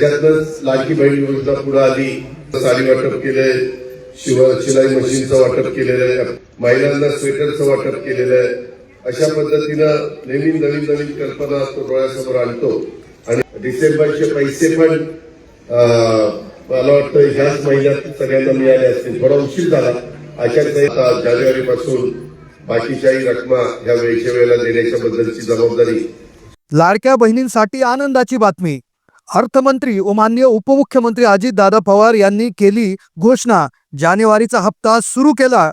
त्यातच लाडकी बहीण योजना पुढे आली साडी वाटप केलंय. शिव शिलाई मशीनचं वाटप केलेलं आहे. महिलांना स्वेटरचं वाटप केलेलं आहे. अशा पद्धतीनं नेहमी नवीन नवीन कल्पना तो डोळ्यासमोर आणतो. आणि डिसेंबरचे पैसे पण मला वाटतं ह्याच महिन्यात सगळ्यांना मिळाले असतील. थोडा उशीर झाला. अशाच आता जानेवारी पासून बाकीच्याही रकमा ह्या वेळच्या वेळेला देण्याच्या बद्दलची जबाबदारी. लाडक्या बहिणींसाठी आनंदाची बातमी. अर्थमंत्री व मान्य उपमुख्यमंत्री अजितदादा पवार यांनी केली घोषणा. जानेवारीचा हप्ता सुरू केला.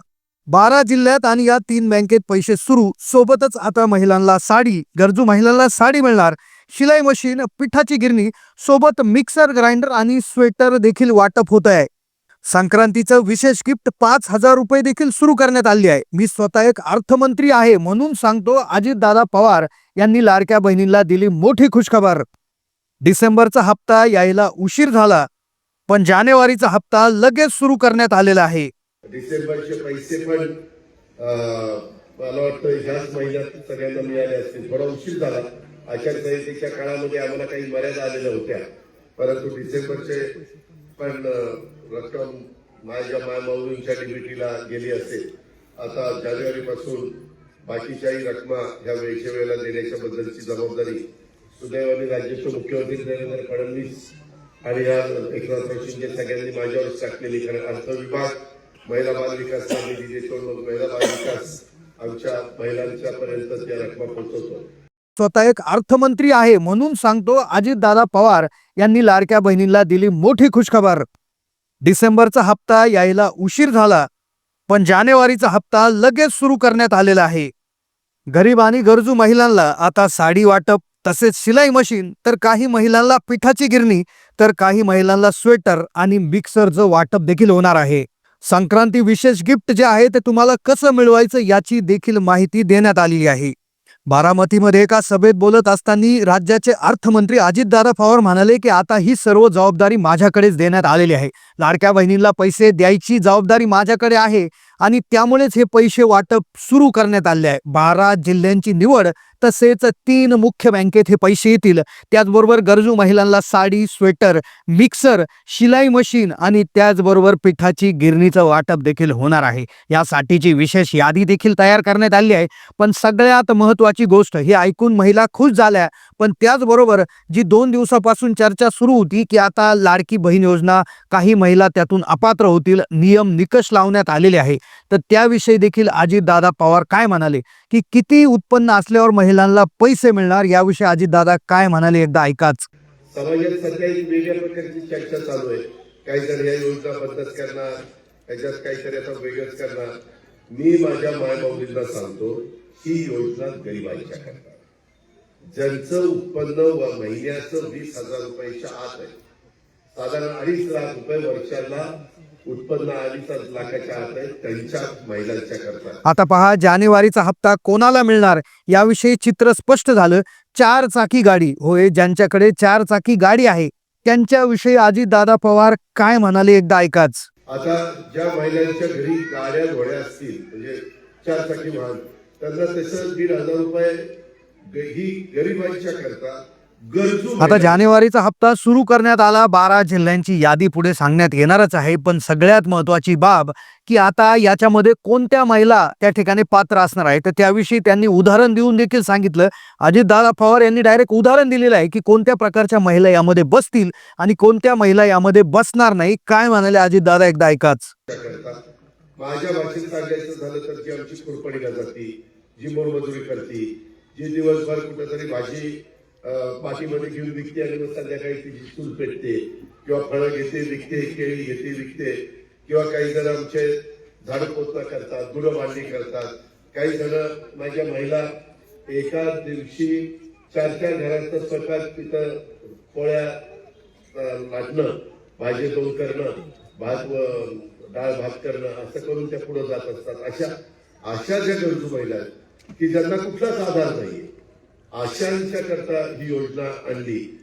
बारा जिल्ह्यात आणि या तीन बँकेत पैसे सुरू. सोबतच आता महिलांना साडी गरजू महिलांना साडी मिळणार. शिलाई मशीन पिठाची गिरणी सोबत मिक्सर ग्राइंडर आणि स्वेटर देखील वाटप होत आहे. संक्रांतीचं विशेष गिफ्ट पाच हजार रुपये देखील सुरू करण्यात आली आहे. मी स्वतः एक अर्थमंत्री आहे म्हणून सांगतो अजितदादा पवार यांनी लाडक्या बहिणींना दिली मोठी खुशखबर. डिसेंबरचा हप्ता यायला उशीर झाला पण जानेवारीचा हप्ता लगेच सुरू करण्यात आलेला आहे. डिसेंबरचे पैसे पण मला वाटतं ह्याच महिन्यात सगळ्यांना मिळाले असतील. थोडा उशीर झाला. आचारसंहितेच्या काळामध्ये आम्हाला काही मर्यादा आलेल्या होत्या. परंतु डिसेंबरचे पण रक्कम माझ्या मायमाऊलींच्या डिबिटीला गेली असेल. आता जानेवारीपासून बाकीच्याही रकमा ह्या वेळच्या वेळेला देण्याच्या बद्दलची जबाबदारी सुदैवाने राज्याचे मुख्यमंत्री देवेंद्र फडणवीस आणि या एकनाथ शिंदे सगळ्यांनी माझ्यावरच टाकलेली कारण अर्थविभाग महिला बाल विकास निधी देतो महिला बाल विकास आमच्या महिलांच्या पर्यंत त्या रकमा पोहोचवतो. स्वतः एक अर्थमंत्री आहे म्हणून सांगतो अजितदादा पवार यांनी लाडक्या बहिणींना दिली मोठी खुशखबर. डिसेंबरचा हप्ता यायला उशीर झाला पण जानेवारीचा हप्ता लगेच सुरू करण्यात आलेला आहे. गरीब आणि गरजू महिलांना आता साडी वाटप तसेच शिलाई मशीन तर काही महिलांना पिठाची गिरणी तर काही महिलांना स्वेटर आणि मिक्सरचं वाटप देखील होणार आहे. संक्रांती विशेष गिफ्ट जे आहे ते तुम्हाला कसं मिळवायचं याची देखील माहिती देण्यात आलेली आहे. बारामतीमध्ये एका सभेत बोलत असताना राज्याचे अर्थमंत्री अजितदादा पवार म्हणाले की आता ही सर्व जबाबदारी माझ्याकडेच देण्यात आलेली आहे. लाडक्या बहिणींना पैसे द्यायची जबाबदारी माझ्याकडे आहे आणि त्यामुळेच हे पैसे वाटप सुरू करण्यात आले आहे. बारा जिल्ह्यांची निवड तसेच तीन मुख्य बँकेत हे पैसे येतील. त्याचबरोबर गरजू महिलांना साडी स्वेटर मिक्सर शिलाई मशीन आणि त्याचबरोबर पिठाची गिरणीचं वाटप देखील होणार आहे. यासाठीची विशेष यादी देखील तयार करण्यात आली आहे. पण सगळ्यात महत्त्वाची गोष्ट ही ऐकून महिला खुश झाल्या. पण त्याचबरोबर जी दोन दिवसापासून चर्चा सुरू होती की आता लाडकी बहीण योजना काही महिला त्यातून अपात्र होतील नियम निकष लावण्यात आलेले आहे. तर त्याविषयी देखील अजितदादा पवार काय म्हणाले? की किती उत्पन्न असल्यावर महिलांना पैसे मिळणार? याविषयी अजितदादा काय म्हणाले? एकदा ऐकाच. समाजात सध्या वेगळ्या प्रकारची चर्चा चालू आहे. काहीतरी या योजना बंदच करणार त्याच्यात काहीतरी आता वेगळंच करणार. मी माझ्या मायबाबींना सांगतो ही योजना गरिबांच्या करता ज्यांचं उत्पन्न व महिन्याचं वीस हजार रुपयाच्या आत आहे. साधारण अडीच लाख रुपये वर्षाला उत्पन्न अडीच लाखाच्या आत आहे त्यांच्या महिलांच्या करता. आता पहा जानेवारीचा हप्ता कोणाला मिळणार? याविषयी चित्र स्पष्ट झालं. चार चाकी गाडी. होय ज्यांच्याकडे चार चाकी गाडी आहे त्यांच्याविषयी अजितदादा पवार काय म्हणाले एकदा ऐकाच. आता ज्या महिलांच्या घरी गाड्या घोड्या असतील म्हणजे चार चाकी वाहन त्यांना तसं दीड हजार रुपये ही गरिबांच्या करता गरजू आता जानेवारीचा हप्ता सुरू करण्यात आला. बारा जिल्ह्यांची यादी पुढे सांगण्यात येणारच आहे. पण सगळ्यात महत्वाची बाब की आता याच्यामध्ये कोणत्या महिला त्या ठिकाणी पात्र असणार आहे? तर त्याविषयी त्यांनी उदाहरण देऊन देखील सांगितलं. अजितदादा पवार यांनी डायरेक्ट उदाहरण दिलेलं आहे की कोणत्या प्रकारच्या महिला यामध्ये बसतील आणि कोणत्या महिला यामध्ये बसणार नाही? काय म्हणाले अजितदादा एकदा ऐकाच. माझ्या भाषेत सांगायचं झालं तर जी आमची जाती जी मोलमजुरी करते. जी दिवसभर कुठेतरी भाजी पाठीमध्ये घेऊन विकते आणि मग संध्याकाळी तिची चूल पेटते. किंवा फळं घेते विकते केळी घेते विकते. किंवा काही जण आमचे झाडं पोचणा करतात गुरं मांडणी करतात. काही जण माझ्या महिला एका दिवशी चार चार घरात स्वतः तिथं पोळ्या लाटणं भाजी दोन करणं भात व डाळ भात करणं असं करून त्या पुढे जात असतात. अशा अशा ज्या गरजू महिला आहेत. की ज्यांना कुठलाच आधार नाही अशांच्या करता ही योजना आणली.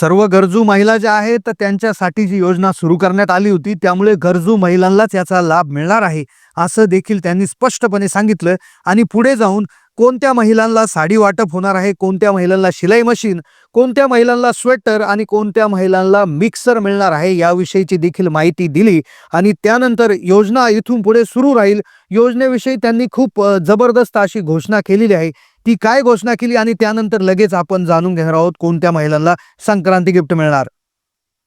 सर्व गरजू महिला ज्या आहेत तर त्यांच्यासाठी जी योजना सुरू करण्यात आली होती त्यामुळे गरजू महिलांनाच याचा लाभ मिळणार आहे असं देखील त्यांनी स्पष्टपणे सांगितलं. आणि पुढे जाऊन कोणत्या महिलांना साडी वाटप होणार आहे कोणत्या महिलांना शिलाई मशीन कोणत्या महिलांना स्वेटर आणि कोणत्या महिलांना मिक्सर मिळणार आहे याविषयीची देखील माहिती दिली आणि त्यानंतर योजना इथून पुढे सुरू राहील. योजनेविषयी त्यांनी खूप जबरदस्त अशी घोषणा केलेली आहे. ती काय घोषणा केली आणि त्यानंतर लगेच आपण जाणून घेणार आहोत कोणत्या महिलांना संक्रांती गिफ्ट मिळणार.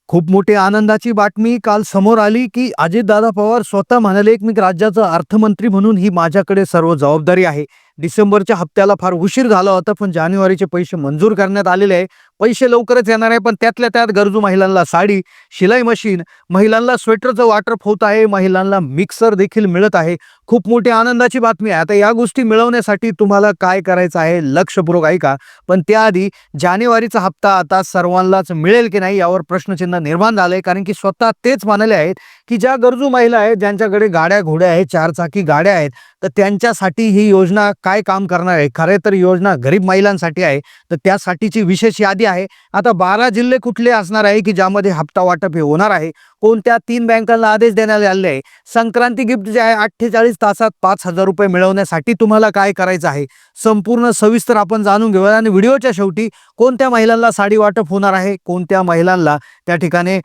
खूप मोठी आनंदाची बातमी काल समोर आली की अजितदादा पवार स्वतः म्हणाले की मी राज्याचा अर्थमंत्री म्हणून ही माझ्याकडे सर्व जबाबदारी आहे. डिसेंबरच्या हप्त्याला फार उशीर झाला होता पण जानेवारीचे पैसे मंजूर करण्यात आलेले आहे. पैसे लवकरच येणार आहे पण त्यातल्या त्यात गरजू महिलांना साडी शिलाई मशीन महिलांना स्वेटरचं वाटप होत आहे महिलांना मिक्सर देखील मिळत आहे. खूप मोठी आनंदाची बातमी आहे. आता या गोष्टी मिळवण्यासाठी तुम्हाला काय करायचं आहे लक्षपूर्वक ऐका. पण त्याआधी जानेवारीचा हप्ता आता सर्वांनाच मिळेल की नाही यावर प्रश्नचिन्ह निर्माण झालं आहे कारण की स्वतः तेच मानले आहेत की ज्या गरजू महिला आहेत ज्यांच्याकडे गाड्या घोड्या आहेत चारचाकी गाड्या आहेत तर त्यांच्यासाठी ही योजना काय काम करणार आहे? खरे तर योजना गरीब महिलांसाठी आहे. तर त्यासाठीची विशेष यादी आहे. आता बारा जिल्हे कुठले असणार आहे की ज्यामध्ये हप्ता वाटप हे होणार आहे? कोणत्या तीन बँकांना आदेश देण्यात आले आहे? संक्रांती गिफ्ट जे आहे अठ्ठेचाळीस तासात पाच हजार रुपये मिळवण्यासाठी तुम्हाला काय करायचं आहे? संपूर्ण सविस्तर आपण जाणून घेऊया आणि व्हिडिओच्या शेवटी कोणत्या महिलांना साडी वाटप होणार आहे? कोणत्या महिलांना त्या ठिकाणी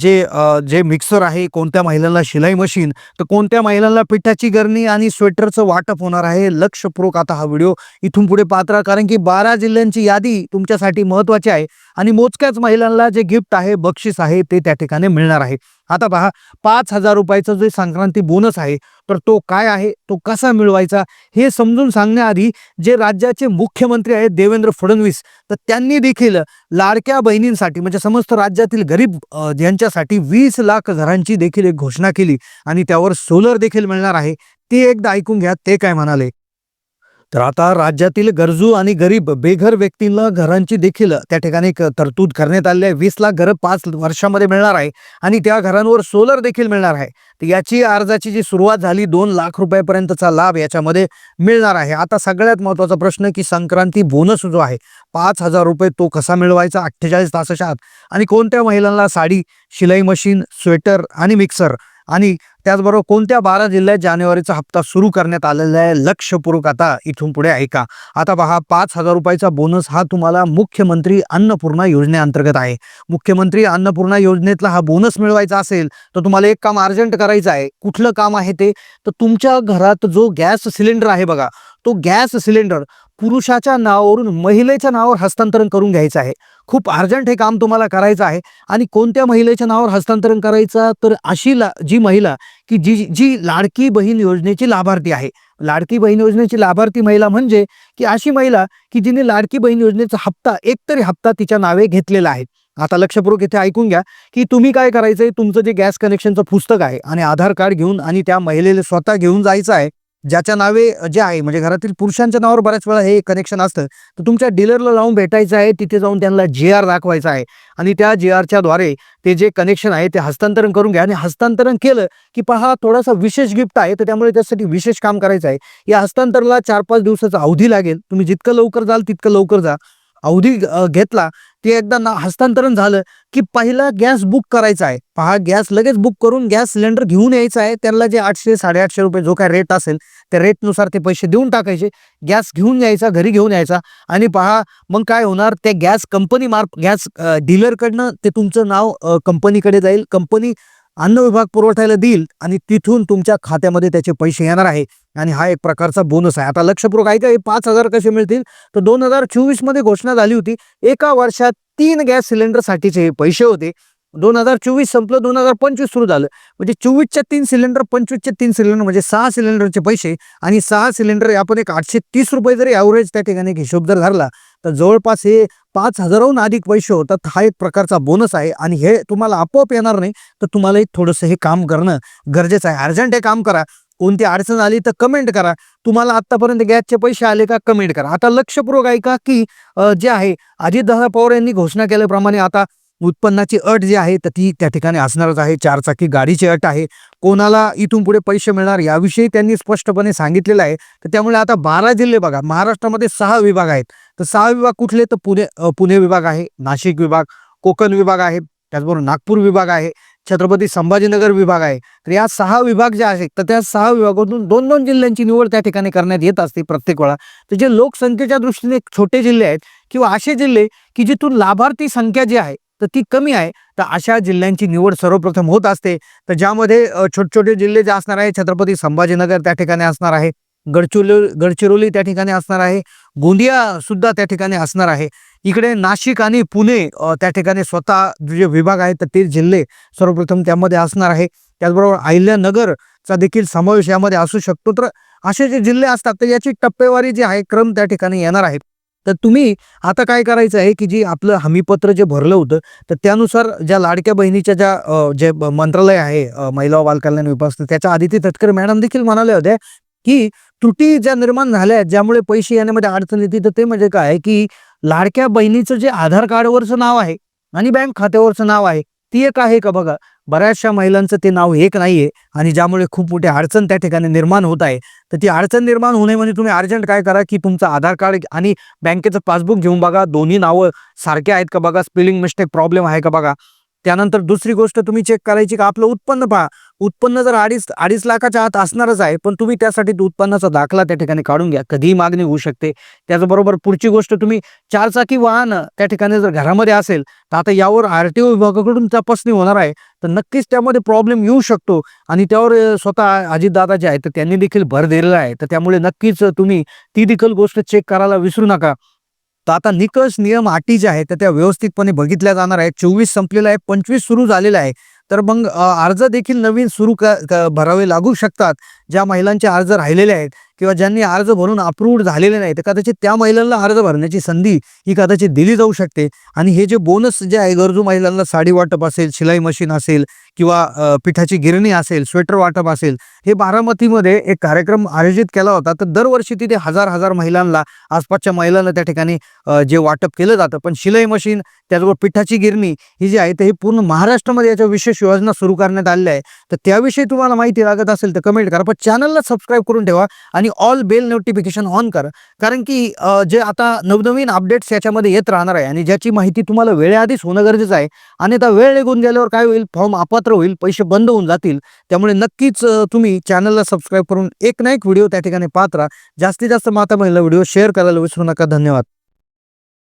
जे जे मिक्सर आहे कोणत्या महिलांना शिलाई मशीन तर कोणत्या महिलांना पिठाची गरणी आणि स्वेटरचं वाटप होणार आहे? लक्षपूर्वक आता हा व्हिडिओ इथून पुढे पात्रा कारण की बारा जिल्ह्यांची यादी तुमच्यासाठी महत्त्वाची आहे. आणि मोजक्याच महिलांना जे गिफ्ट आहे बक्षीस आहे ते त्या ठिकाणी मिळणार आहे. आता पहा पाच हजार रुपयाचं जे संक्रांती बोनस आहे तर तो काय आहे तो कसा मिळवायचा हे समजून सांगण्याआधी जे राज्याचे मुख्यमंत्री आहेत देवेंद्र फडणवीस तर त्यांनी देखील लाडक्या बहिणींसाठी म्हणजे समस्त राज्यातील गरीब ज्यांच्यासाठी यांच्यासाठी वीस लाख घरांची देखील एक घोषणा केली आणि त्यावर सोलर देखील मिळणार आहे. ते एकदा ऐकून घ्या ते काय म्हणाले? तर आता राज्यातील गरजू आणि गरीब बेघर व्यक्तींना घरांची देखील त्या ठिकाणी एक तरतूद करण्यात आली आहे. वीस लाख घरं पाच वर्षामध्ये मिळणार आहे आणि त्या घरांवर सोलर देखील मिळणार आहे. तर याची अर्जाची जी सुरुवात झाली दोन लाख रुपयापर्यंतचा लाभ याच्यामध्ये मिळणार आहे. आता सगळ्यात महत्त्वाचा प्रश्न की संक्रांती बोनस जो आहे पाच हजार रुपये तो कसा मिळवायचा? अठ्ठेचाळीस तासाच्या आत. आणि कोणत्या महिलांना साडी शिलाई मशीन स्वेटर आणि मिक्सर आणि त्याचबरोबर कोणत्या बारा जिल्ह्यात जानेवारीचा हप्ता सुरू करण्यात आलेला आहे? लक्षपूर्वक आता इथून पुढे ऐका. आता पहा पाच हजार रुपयाचा बोनस हा तुम्हाला मुख्यमंत्री अन्नपूर्णा योजनेअंतर्गत आहे. मुख्यमंत्री अन्नपूर्णा योजनेतला हा बोनस मिळवायचा असेल तर तुम्हाला एक काम अर्जंट करायचं आहे. कुठलं काम आहे ते? तर तुमच्या घरात जो गॅस सिलेंडर आहे बघा तो गॅस सिलेंडर पुरुषाच्या नावावरून महिलेच्या नावावर हस्तांतरण करून घ्यायचं आहे. खूप अर्जंट हे काम तुम्हाला करायचं आहे. आणि कोणत्या महिलेच्या नावावर हस्तांतरण करायचं? तर अशी ला जी महिला की जी जी लाडकी बहीण योजनेची लाभार्थी आहे. लाडकी बहीण योजनेची लाभार्थी महिला म्हणजे की अशी महिला की जिने लाडकी बहीण योजनेचा हप्ता एकतरी हप्ता तिच्या नावे घेतलेला आहे. आता लक्षपूर्वक इथे ऐकून घ्या की तुम्ही काय करायचंय? तुमचं जे गॅस कनेक्शनचं पुस्तक आहे आणि आधार कार्ड घेऊन आणि त्या महिलेला स्वतः घेऊन जायचं आहे. ज्याच्या नावे जे आहे म्हणजे घरातील पुरुषांच्या नावावर बऱ्याच वेळा हे कनेक्शन असतं. तर तुमच्या डीलरला जाऊन भेटायचं आहे तिथे जाऊन त्यांना जे आर दाखवायचा आहे. आणि त्या जे आरच्या द्वारे ते जे कनेक्शन आहे ते हस्तांतरण करून घ्या. आणि हस्तांतरण केलं की पहा थोडासा विशेष गिफ्ट आहे तर त्यामुळे त्यासाठी विशेष काम करायचं आहे. या हस्तांतरणाला चार पाच दिवसाचा अवधी लागेल. तुम्ही जितकं लवकर जाल तितकं लवकर जा. अवधी घेतला ते एकदा ना हस्तांतरण झालं की पहिला गॅस बुक करायचा आहे. पहा गॅस लगेच बुक करून गॅस सिलेंडर घेऊन यायचा आहे. त्यांना जे आठशे साडेआठशे रुपये जो काय रेट असेल त्या रेटनुसार ते पैसे देऊन टाकायचे. गॅस घेऊन यायचा घरी घेऊन यायचा. आणि पहा मग काय होणार? त्या गॅस कंपनी मार्फ गॅस डीलरकडनं ते तुमचं नाव कंपनीकडे जाईल. कंपनी अन्न विभाग पुरवठ्याला देईल आणि तिथून तुमच्या खात्यामध्ये त्याचे पैसे येणार आहे. आणि हा एक प्रकारचा बोनस आहे. आता लक्षपूर्वक ऐका हे पाच हजार कसे मिळतील? तर दोन हजार चोवीसमध्ये घोषणा झाली होती. एका वर्षात तीन गॅस सिलेंडरसाठीचे हे पैसे होते. दोन हजार चोवीस संपलं दोन हजार पंचवीस सुरू झालं. म्हणजे चोवीसच्या तीन सिलेंडर पंचवीसच्या तीन सिलेंडर म्हणजे सहा सिलेंडरचे पैसे आणि सहा सिलेंडर आपण एक आठशे तीस रुपये जरी ॲव्हरेज त्या ठिकाणी एक हिशोब जर धरला तर जवळपास हे पाच हजाराहून अधिक पैसे होतात. हा एक प्रकारचा बोनस आहे आणि हे तुम्हाला आपोआप येणार नाही तर तुम्हाला एक थोडंसं हे काम करणं गरजेचं आहे. अर्जंट हे काम करा. कोणती अडचण आली तर कमेंट करा. तुम्हाला आतापर्यंत गॅसचे पैसे आले का कमेंट करा. आता लक्षपूर्वक ऐका की जे आहे अजितदादा पवार यांनी घोषणा केल्याप्रमाणे आता उत्पन्नाची अट जी आहे तर ती त्या ठिकाणी असणारच आहे. चारचाकी गाडीची अट आहे. कोणाला इथून पुढे पैसे मिळणार याविषयी त्यांनी स्पष्टपणे सांगितलेलं आहे. तर त्यामुळे आता बारा जिल्हे बघा. महाराष्ट्रामध्ये सहा विभाग आहेत. तर सहा विभाग कुठले? तर पुणे पुणे विभाग आहे नाशिक विभाग कोकण विभाग आहे त्याचबरोबर नागपूर विभाग आहे छत्रपती संभाजीनगर विभाग आहे. तर या सहा विभाग जे आहेत तर त्या सहा विभागातून दोन दोन जिल्ह्यांची निवड त्या ठिकाणी करण्यात येत असते प्रत्येक वेळा. तर जे लोकसंख्येच्या दृष्टीने छोटे जिल्हे आहेत किंवा असे जिल्हे की जिथून लाभार्थी संख्या जी आहे तर ती कमी आहे. तर अशा जिल्ह्यांची निवड सर्वप्रथम होत असते. तर ज्यामध्ये छोटे छोटे जिल्हे जे असणार आहे छत्रपती संभाजीनगर त्या ठिकाणी असणार आहे. गडचिरोली गडचिरोली त्या ठिकाणी असणार आहे. गोंदिया सुद्धा त्या ठिकाणी असणार आहे. इकडे नाशिक आणि पुणे त्या ठिकाणी स्वतः जे विभाग आहेत तर ते जिल्हे सर्वप्रथम त्यामध्ये असणार आहे. त्याचबरोबर अहिल्यानगरचा देखील समावेश यामध्ये असू शकतो. तर असे जे जिल्हे असतात तर याची टप्पेवारी जी आहे क्रम त्या ठिकाणी येणार आहे. तर तुम्ही आता काय करायचं आहे की जी आपलं हमीपत्र जे भरलं होतं तर त्यानुसार ज्या लाडक्या बहिणीच्या ज्या जे मंत्रालय आहे महिला बालकल्याण विभाग त्याच्या आदिती तटकर मॅडम देखील म्हणाल्या होत्या की त्रुटी ज्या निर्माण झाल्या आहेत ज्यामुळे पैसे येण्यामध्ये अडचण येते तर ते म्हणजे काय आहे की लाडक्या बहिणीचं जे आधार कार्डवरचं नाव आहे आणि बँक खात्यावरचं नाव आहे ती एक आहे का बघा? बऱ्याचशा महिलांचं ते नाव एक नाहीये आणि ज्यामुळे खूप मोठी अडचण त्या ठिकाणी निर्माण होत आहे. तर ती अडचण निर्माण होणे म्हणजे तुम्ही अर्जंट काय करा की तुमचं आधार कार्ड आणि बँकेचं पासबुक घेऊन बघा. दोन्ही नावं सारखे आहेत का बघा? स्पेलिंग मिस्टेक प्रॉब्लेम आहे का बघा? त्यानंतर दुसरी गोष्ट तुम्ही चेक करायची का आपलं उत्पन्न पहा. उत्पन्न जर अडीच अडीच लाखाच्या आत असणारच आहे पण तुम्ही त्यासाठी तो उत्पन्नाचा दाखला त्या ठिकाणी काढून घ्या. कधीही मागणी होऊ शकते. त्याचबरोबर पुढची गोष्ट तुम्ही चारचाकी वाहन त्या ठिकाणी जर घरामध्ये असेल तर आता यावर आर टी ओ विभागाकडून तपासणी होणार आहे. तर नक्कीच त्यामध्ये प्रॉब्लेम येऊ शकतो. आणि त्यावर स्वतः अजितदादा जे आहेत तर त्यांनी देखील भर दिलेला आहे. तर त्यामुळे नक्कीच तुम्ही ती देखील गोष्ट चेक करायला विसरू नका. तर आता निकष नियम अटी ज्या आहेत त्या व्यवस्थितपणे बघितल्या जाणार आहेत. चोवीस संपलेला आहे पंचवीस सुरू झालेला आहे. तर मग अर्ज देखील नवीन सुरू क क- भरावे लागू शकतात ज्या महिलांचे अर्ज राहिलेले आहेत. किंवा ज्यांनी अर्ज भरून अप्रूव्ड झालेले नाही तर कदाचित त्या महिलांना अर्ज भरण्याची संधी ही कदाचित दिली जाऊ शकते. आणि हे जे बोनस जे आहे गरजू महिलांना साडी वाटप असेल शिलाई मशीन असेल किंवा पिठाची गिरणी असेल स्वेटर वाटप असेल हे बारामतीमध्ये एक कार्यक्रम आयोजित केला होता. तर दरवर्षी तिथे हजार हजार महिलांना आसपासच्या महिलांना त्या ठिकाणी जे वाटप केलं जातं. पण शिलाई मशीन त्याचबरोबर पिठाची गिरणी ही जी आहे ते ही पूर्ण महाराष्ट्रामध्ये याच्या विशेष योजना सुरू करण्यात आलेल्या आहे तर त्याविषयी तुम्हाला माहिती लागत असेल तर कमेंट करा. पण चॅनलला सबस्क्राईब करून ठेवा. आणि ऑल बेल नोटिफिकेशन ऑन करा. कारण की जे आता नवनवीन अपडेट्स याच्यामध्ये येत राहणार आहे आणि ज्याची माहिती तुम्हाला वेळेआधीच होणं गरजेचं आहे. आणि आता वेळ निघून गेल्यावर काय होईल? फॉर्म अपात्र होईल पैसे बंद होऊन जातील. त्यामुळे नक्कीच तुम्ही चॅनलला सबस्क्राईब करून एक ना एक व्हिडिओ त्या ठिकाणी पाहत राहा. जास्तीत जास्त माता महिला व्हिडिओ शेअर करायला विसरू नका. धन्यवाद.